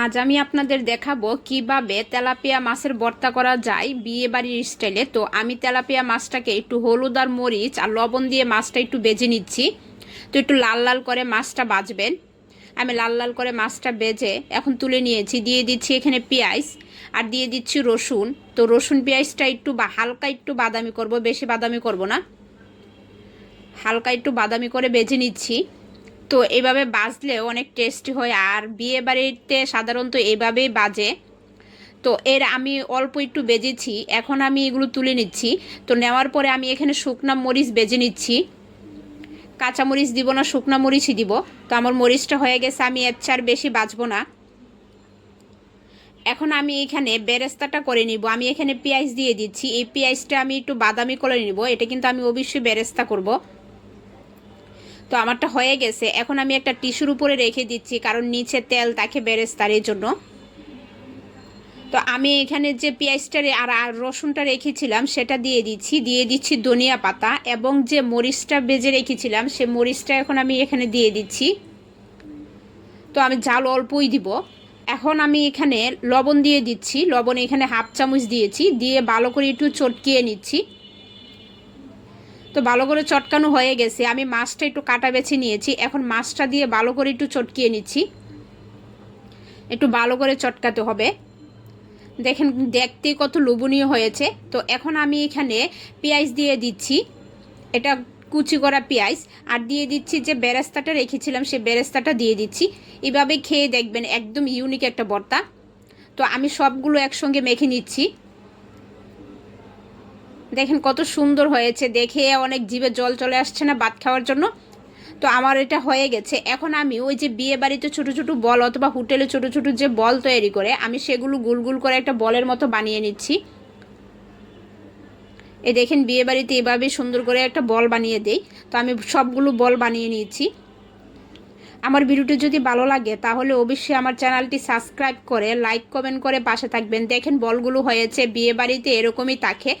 আজ আমি আপনাদের দেখাবো কীভাবে তেলাপিয়া মাছের ভর্তা করা যায় বিয়ে বাড়ির স্টাইলে। তো আমি তেলাপিয়া মাছটাকে একটু হলুদ আর মরিচ আর লবণ দিয়ে মাছটা একটু বেজে নিচ্ছি। তো একটু লাল লাল করে মাছটা বাজবেন। আমি লাল লাল করে মাছটা বেজে এখন তুলে নিয়েছি। দিয়ে দিচ্ছি এখানে পেঁয়াজ আর দিয়ে দিচ্ছি রসুন। তো রসুন পেঁয়াজটা একটু বা হালকা একটু বাদামি করব, বেশি বাদামি করব না। হালকা একটু বাদামি করে বেজে নিচ্ছি। তো এইভাবে বাজলে অনেক টেস্টি হয় আর বিয়ে বাড়িতে সাধারণত এইভাবেই বাজে। তো এর আমি অল্প একটু বেজেছি, এখন আমি এগুলো তুলে নিচ্ছি। তো নেওয়ার পরে আমি এখানে শুকনা মরিচ বেজে নিচ্ছি। কাঁচা মরিচ দিব না, শুকনা মরিচই দিব। তো আমার মরিচটা হয়ে গেছে, আমি এর চার বেশি বাজবো না। এখন আমি এখানে বেরেস্তাটা করে নিব। আমি এখানে পেঁয়াজ দিয়ে দিচ্ছি। এই পেঁয়াজটা আমি একটু বাদামি করে নিব। এটা কিন্তু আমি অবশ্যই বেরেস্তা করব। তো আমারটা হয়ে গেছে। এখন আমি একটা টিস্যুর উপরে রেখে দিচ্ছি, কারণ নিচে তেল তাকে বেরেস্তার এই জন্য। তো আমি এখানে যে পেঁয়াজটা আর রসুনটা রেখেছিলাম, সেটা দিয়ে দিচ্ছি। দিয়ে দিচ্ছি ধনিয়া পাতা এবং যে মরিচটা বেজে রেখেছিলাম, সে মরিচটা এখন আমি এখানে দিয়ে দিচ্ছি। তো আমি জাল অল্পই দিব। এখন আমি এখানে লবণ দিয়ে দিচ্ছি। লবণ এখানে হাফ চামচ দিয়েছি। দিয়ে ভালো করে একটু চটকিয়ে নিচ্ছি। তো ভালো করে চটকানো হয়ে গেছে। আমি মাছটা একটু কাটা বেছে নিয়েছি। এখন মাছটা দিয়ে ভালো করে একটু চটকিয়ে নিচ্ছি। একটু ভালো করে চটকাতে হবে। দেখেন, দেখতে কত লোভনীয় হয়েছে। তো এখন আমি এখানে পেঁয়াজ দিয়ে দিচ্ছি। এটা কুচি করা পেঁয়াজ। আর দিয়ে দিচ্ছি যে বেরেস্তাটা রেখেছিলাম সে বেরেস্তাটা দিয়ে দিচ্ছি। এভাবে খেয়ে দেখবেন, একদম ইউনিক একটা বর্তা তো আমি সবগুলো একসঙ্গে মেখে নিচ্ছি। দেখেন কত সুন্দর হয়েছে, দেখে অনেক জিভে জল চলে আসছে না ভাত খাওয়ার জন্য। তো আমার এটা হয়ে গেছে। এখন আমি ওই যে বিয়ে বাড়িতে ছোটো ছোটো বল অথবা হোটেলে ছোটো ছোটো যে বল তৈরি করে, আমি সেগুলো গুল গুল করে একটা বলের মতো বানিয়ে নিচ্ছি। এ দেখেন বিয়ে বাড়িতে এভাবে সুন্দর করে একটা বল বানিয়ে দেই। তো আমি সবগুলো বল বানিয়ে নিয়েছি। আমার ভিডিওটি যদি ভালো লাগে, তাহলে অবশ্যই আমার চ্যানেলটি সাবস্ক্রাইব করে, লাইক, কমেন্ট করে পাশে থাকবেন। দেখেন বলগুলো হয়েছে, বিয়ে বাড়িতে এরকমই থাকে।